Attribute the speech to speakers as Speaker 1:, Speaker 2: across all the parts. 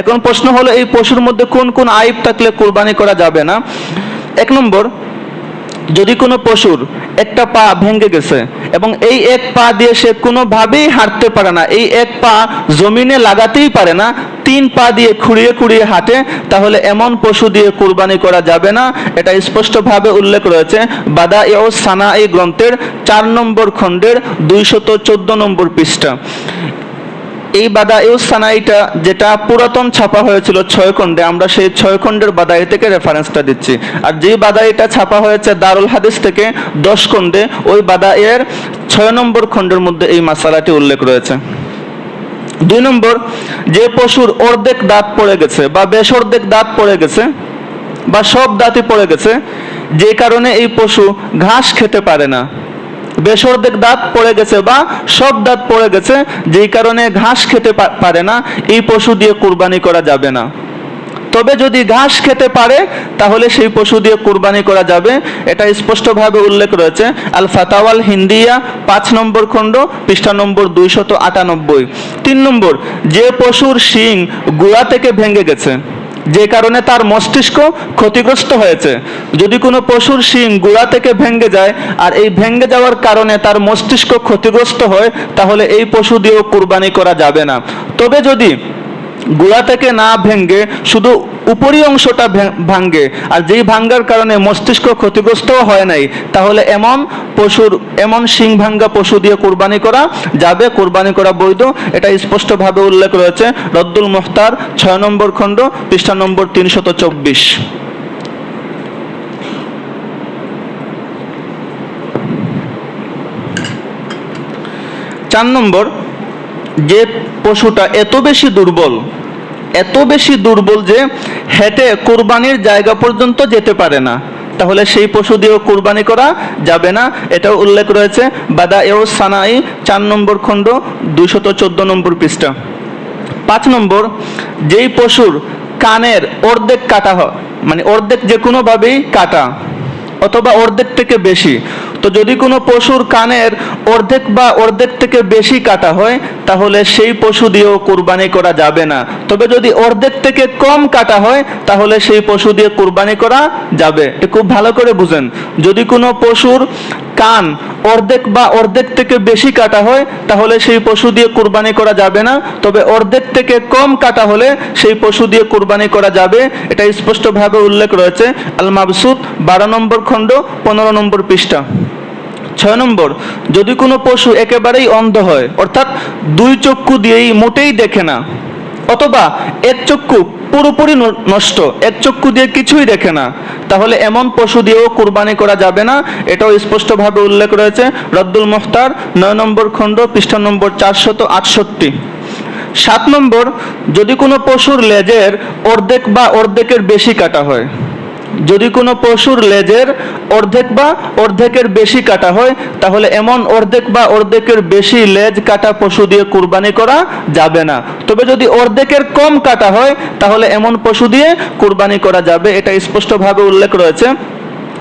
Speaker 1: এখন প্রশ্ন হলো, এই পশুর মধ্যে কোন কোন আইব থাকলে কোরবানি করা যাবে না? এক নম্বর, যদি কোনো পশুর একটা পা ভেঙে গেছে এবং এই এক পা দিয়ে সে কোনোভাবেই হাঁটতে পারে না, এই এক পা জমিনে লাগাতেই পারে না, তিন পা দিয়ে খুঁড়িয়ে খুঁড়িয়ে হাঁটে, তাহলে এমন পশু দিয়ে কুরবানি করা যাবে না। এটা স্পষ্টভাবে উল্লেখ রয়েছে বাদা এও সানা এই গ্রন্থের চার নম্বর খণ্ডের দুইশত চোদ্দ নম্বর পৃষ্ঠা। এই বাদাইউ সানাইটা যেটা পুরাতন ছাপা হয়েছিল ছয় খণ্ডে আমরা সেই ছয় খণ্ডের বাদাই থেকে রেফারেন্সটা দিচ্ছি। আর যেই বাদাইটা ছাপা হয়েছে দারুল হাদিস থেকে দশ খণ্ডে ওই বাদাইয়ের ছয় নম্বর খণ্ডের মধ্যে এই মাসালাটি উল্লেখ রয়েছে। দুই নম্বর, যে পশুর অর্ধেক দাঁত পড়ে গেছে বা বেশ অর্ধেক দাঁত পড়ে গেছে বা সব দাঁতই পড়ে গেছে, যে কারণে এই পশু ঘাস খেতে পারে না। বেশ দাঁত পড়ে গেছে বা সব দাঁত পড়ে গেছে, যেই কারণে ঘাস খেতে পারে না, এই পশু দিয়ে কুরবানি করা যাবে না। তবে যদি ঘাস খেতে পারে, তাহলে সেই পশু দিয়ে কুরবানি করা যাবে। এটা স্পষ্টভাবে উল্লেখ রয়েছে। আল ফাতাওয়াল হিন্দিয়া, পাঁচ নম্বর খণ্ড, পৃষ্ঠা নম্বর দুইশত আটানব্বই। তিন নম্বর, যে পশুর শিং গোড়া থেকে ভেঙে গেছে যে কারণে তার মস্তিষ্ক ক্ষতিগ্রস্ত হয়েছে। যদি কোনো পশুর শিং গোড়া থেকে ভেঙ্গে যায় আর এই ভেঙ্গে যাওয়ার কারণে তার মস্তিষ্ক ক্ষতিগ্রস্ত হয়, তাহলে এই পশু দিয়েও কুরবানি করা যাবে না। তবে যদি গোড়া থেকে না ভেঙ্গে শুধু উপরি অংশটা ভাঙ্গে। আর যেই ভাঙ্গার কারণে মস্তিষ্ক ক্ষতিগ্রস্ত হয় নাই, তাহলে এমন পশুর, এমন শিং ভাঙ্গা পশু দিয়ে কোরবানি করা যাবে, কোরবানি করা বৈধ। এটা স্পষ্টভাবে উল্লেখ রয়েছে রদ্দুল মুখতার, ছয় নম্বর খণ্ড, পৃষ্ঠা নম্বর তিনশত চব্বিশ। চার নম্বর, যে পশুটা এত বেশি দুর্বল এত বেশি দুর্বল যে হেঁটে কোরবানির জায়গা পর্যন্ত যেতে পারে না। তাহলে সেই পশু দিয়েও কোরবানি করা যাবে না। এটাও উল্লেখ রয়েছে বাদা এও সানাই, চার নম্বর খণ্ড, দুইশত চোদ্দ নম্বর পৃষ্ঠা। পাঁচ নম্বর, যেই পশুর কানের অর্ধেক কাটা হয় মানে অর্ধেক যে কোনোভাবেই কাটা, অথবা অর্ধেক থেকে বেশি, তো যদি কোনো পশুর কানের অর্ধেক বা অর্ধেক থেকে বেশি কাটা হয়, তাহলে সেই পশু দিয়েও কোরবানি করা যাবে না। তবে যদি অর্ধেক থেকে কম কাটা হয়, তাহলে সেই পশু দিয়ে কোরবানি করা যাবে। খুব ভালো করে বুঝেন। যদি কোনো পশুর কান অর্ধেক বা অর্ধেক থেকে বেশি কাটা হয়, তাহলে সেই পশু দিয়ে কোরবানি করা যাবে না। তবে অর্ধেক থেকে কম কাটা হলে সেই পশু দিয়ে কোরবানি করা যাবে। এটা স্পষ্টভাবে উল্লেখ রয়েছে। আল মাবসুদ বারো নম্বর খণ্ড, পনেরো নম্বর পৃষ্ঠা। ছয় নম্বর, যদি কোনো পশু একেবারেই অন্ধ হয়, অর্থাৎ দুই চক্ষু দিয়েই মোটেই দেখে না, অথবা এক চক্ষু পুরোপুরি নষ্ট, এক চক্ষু দিয়ে কিছুই দেখে না, তাহলে এমন পশু দিয়েও কুরবানি করা যাবে না, এটাও স্পষ্টভাবে উল্লেখ রয়েছে রদ্দুল মুখতার, নয় নম্বর খণ্ড, পৃষ্ঠা নম্বর চারশত আটষট্টি। সাত নম্বর, যদি কোনো পশুর লেজের অর্ধেক বা অর্ধেকের বেশি কাটা হয় যদি কোনো পশুর লেজের অর্ধেক বা অর্ধেকের বেশি কাটা হয়, তাহলে এমন অর্ধেক বা অর্ধেকের বেশি লেজ কাটা পশু দিয়ে কুরবানি করা যাবে না। তবে যদি অর্ধেকের কম কাটা হয়, তাহলে এমন পশু দিয়ে কুরবানি করা যাবে। এটা স্পষ্টভাবে উল্লেখ রয়েছে।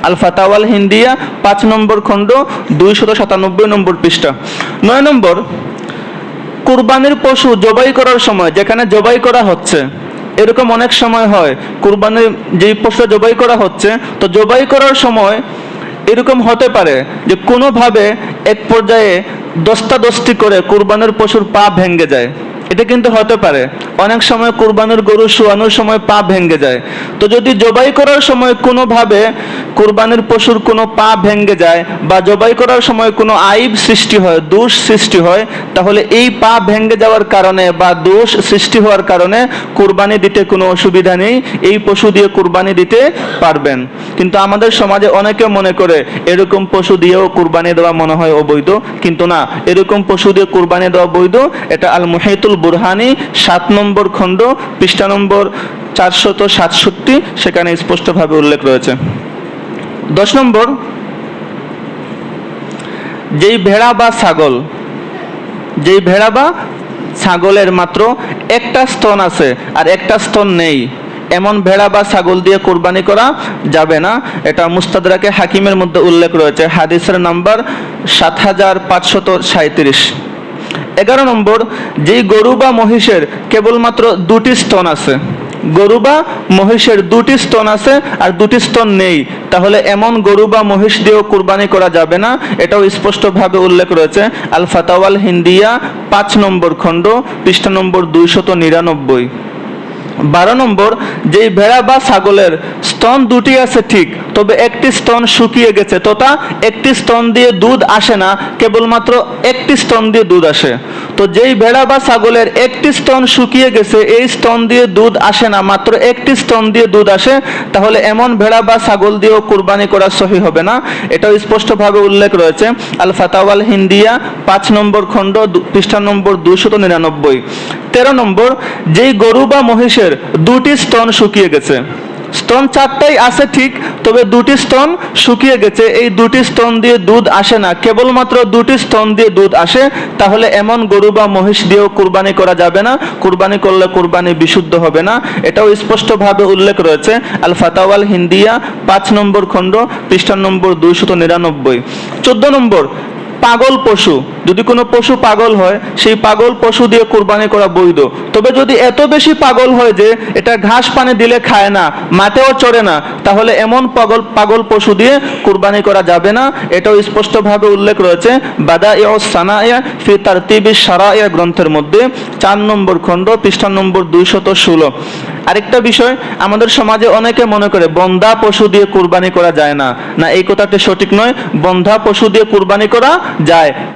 Speaker 1: আল ফাতাওয়াল হিন্দিয়া, পাঁচ নম্বর খণ্ড, দুইশত সাতানব্বই নম্বর পৃষ্ঠা। নয় নম্বর, কুরবানির পশু জবাই করার সময়, যেখানে জবাই করা হচ্ছে এরকম অনেক সময় হয় কুরবানির যে পশুটা জবাই করা হচ্ছে, তো জবাই করার সময় এরকম হতে পারে যে কোনোভাবে এক পর্যায়ে দস্তাদস্তি করে কুরবানের পশুর পা ভেঙ্গে যায়। এটা কিন্তু হতে পারে। অনেক সময় কুরবানির গরু শোয়ানোর সময় পা ভেঙে যায়। তো যদি জবাই করার সময় কোনোভাবে কুরবানির পশুর কোনো পা ভেঙে যায় বা জবাই করার সময় কোনো আইব সৃষ্টি হয়, দোষ সৃষ্টি হয়, তাহলে এই পা ভেঙে যাওয়ার কারণে বা দোষ সৃষ্টি হওয়ার কারণে কুরবানি দিতে কোনো অসুবিধা নেই। এই পশু দিয়ে কুরবানি দিতে পারবেন। কিন্তু আমাদের সমাজে অনেকে মনে করে, এরকম পশু দিয়েও কুরবানি দেওয়া মনে হয় অবৈধ। কিন্তু না, এরকম পশু দিয়ে কুরবানি দেওয়া বৈধ, এটা আল মুহিতুল বুরহানি, সাত নম্বর খণ্ড, পৃষ্ঠা নম্বর চারশত সাতষট্টি, সেখানে স্পষ্টভাবে উল্লেখ রয়েছে। দশ নম্বর, যেই ভেড়া বা ছাগল, যেই ভেড়া বা ছাগলের মাত্র একটা স্তন আছে আর একটা স্তন নেই, এমন ভেড়া বা ছাগল দিয়ে কোরবানি করা যাবে না। এটা মুস্তাদরাকে হাকিমের মধ্যে উল্লেখ রয়েছে। হাদিসের নাম্বার সাত হাজার পাঁচশত সাঁত্রিশ এগারো নম্বর, যেই গরু বা মহিষের কেবলমাত্র দুটি স্তন আছে, গরু বা মহিষের দুটি স্তন আছে আর দুটি স্তন নেই, তাহলে এমন গরু বা মহিষ দিয়েও কুরবানি করা যাবে না, এটাও স্পষ্টভাবে উল্লেখ রয়েছে আল ফাতাওয়াল হিন্দিয়া, পাঁচ নম্বর খণ্ড, পৃষ্ঠা নম্বর দুইশত নিরানব্বই। বারো নম্বর, যেই ভেড়া বা ছাগলের স্তন দুটি আছে ঠিক তবে একটি স্তন শুকিয়ে গেছে, তথা একটি স্তন দিয়ে দুধ আসে না, কেবলমাত্র একটি স্তন দিয়ে দুধ আসে। তো যেই ভেড়া বা ছাগলের একটি স্তন শুকিয়ে গেছে, এই স্তন দিয়ে দুধ আসে না, মাত্র একটি স্তন দিয়ে দুধ আসে, তাহলে এমন ভেড়া বা ছাগল দিয়েও কুরবানি করা সহি হবে না। এটাও স্পষ্টভাবে উল্লেখ রয়েছে আল ফাতাওয়াল হিন্দিয়া পাঁচ নম্বর খণ্ড পৃষ্ঠা নম্বর দুশত নিরানব্বই। তেরো নম্বর, যেই গরু বা মহিষের দুটি স্তন শুকিয়ে গেছে স্তন চারটাই আছে ঠিক, তবে দুটি স্তন শুকিয়ে গেছে। এই দুটি স্তন দিয়ে দুধ আসে না। কেবলমাত্র দুটি স্তন দিয়ে দুধ আসে, তাহলে এমন গরু বা মহিষ দিয়েও কুরবানি করা যাবে না। কুরবানি করলে কুরবানি বিশুদ্ধ হবে না। এটাও স্পষ্টভাবে উল্লেখ রয়েছে। আল ফাতাওয়াল হিন্দিয়া পাঁচ নম্বর খণ্ড, পৃষ্ঠা নম্বর দুইশত নিরানব্বই। চোদ্দ নম্বর পাগল পশু। যদি কোনো পশু পাগল হয়, সেই পাগল পশু দিয়ে কোরবানি করা বৈধ। তবে যদি এত বেশি পাগল হয় যে, এটা ঘাস পানি দিলে খায় না মাঠেও চড়ে না, তাহলে এমন পাগল পাগল পশু দিয়ে কোরবানি করা যাবে না। এটাও স্পষ্টভাবে উল্লেখ রয়েছে বাদা ইয় সানা ফি তারতিবি সারা গ্রন্থের মধ্যে, চার নম্বর খণ্ড, পৃষ্ঠা নম্বর দুইশত ষোলো। আরেকটা বিষয়, আমাদের সমাজে অনেকে মনে করে, বন্ধা পশু দিয়ে কোরবানি করা যায় না। না, এই কথাটি সঠিক নয়। বন্ধা পশু দিয়ে কোরবানি করা যায়।